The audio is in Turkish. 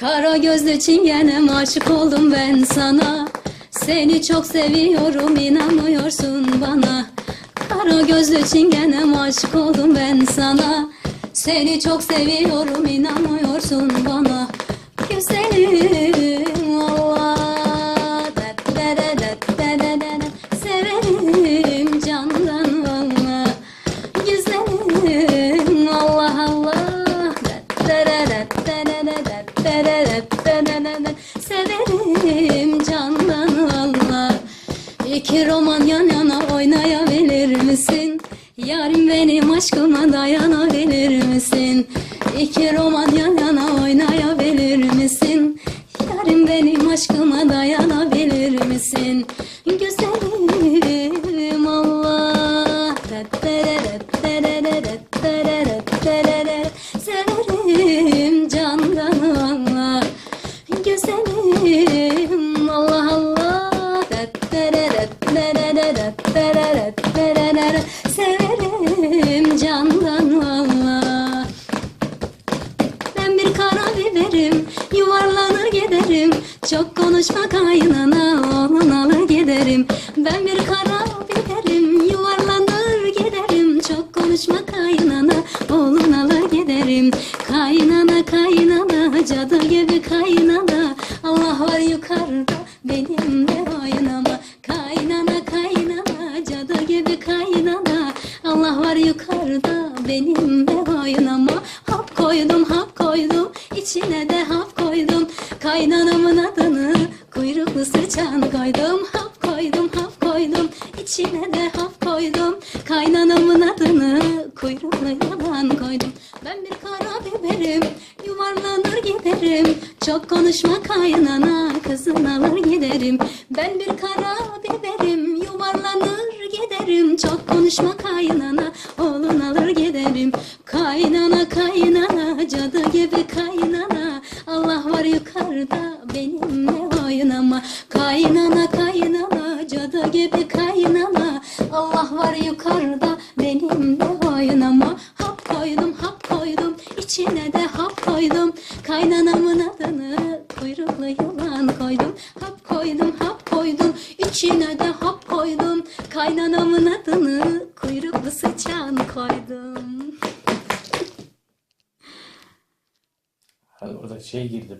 Kara gözlü çingenem aşık oldum ben sana. Seni çok seviyorum inanmıyorsun bana. Kara gözlü çingenem aşık oldum ben sana. Seni çok seviyorum inanmıyorsun bana. Güzelim da, da. Severim candan valla İki roman yan yana oynayabilir misin? Yarim benim aşkıma dayanabilir misin? İki roman yan yana oynayabilir misin? Yarim benim aşkıma dayanabilir misin? Da. Severim candan Allah ben bir kara biberim Yuvarlanır giderim Çok konuşma kaynana Oğlun alır giderim. Ben bir kara biberim Yuvarlanır giderim Çok konuşma kaynana Oğlun alır giderim. Kaynana kaynana Cadı gibi kaynana. Allah var yukarıda Benim yukarıda Benim de oynama Hap koydum hap koydum. İçine de hap koydum. Kaynanamın adını kuyruklu sıçan koydum. Hap koydum hap koydum. İçine de hap koydum. Kaynanamın adını kuyruklu yalan koydum. Ben bir kara biberim yuvarlanır giderim. Çok konuşma kaynana kızın alır giderim. Ben bir kara konuşma kaynana oğlun alır giderim Kaynana kaynana cadı gibi kaynana. Allah var yukarıda benimle oynama. Kaynana kaynana cadı gibi kaynana. Allah var yukarıda benimle oynama. Hap koydum hap koydum içine de hap koydum. Kaynanamın adını kuyruklu yılan koydum. Hap koydum hap koydum içine de hap koydum. Kaynanamın Hani orada şey girdi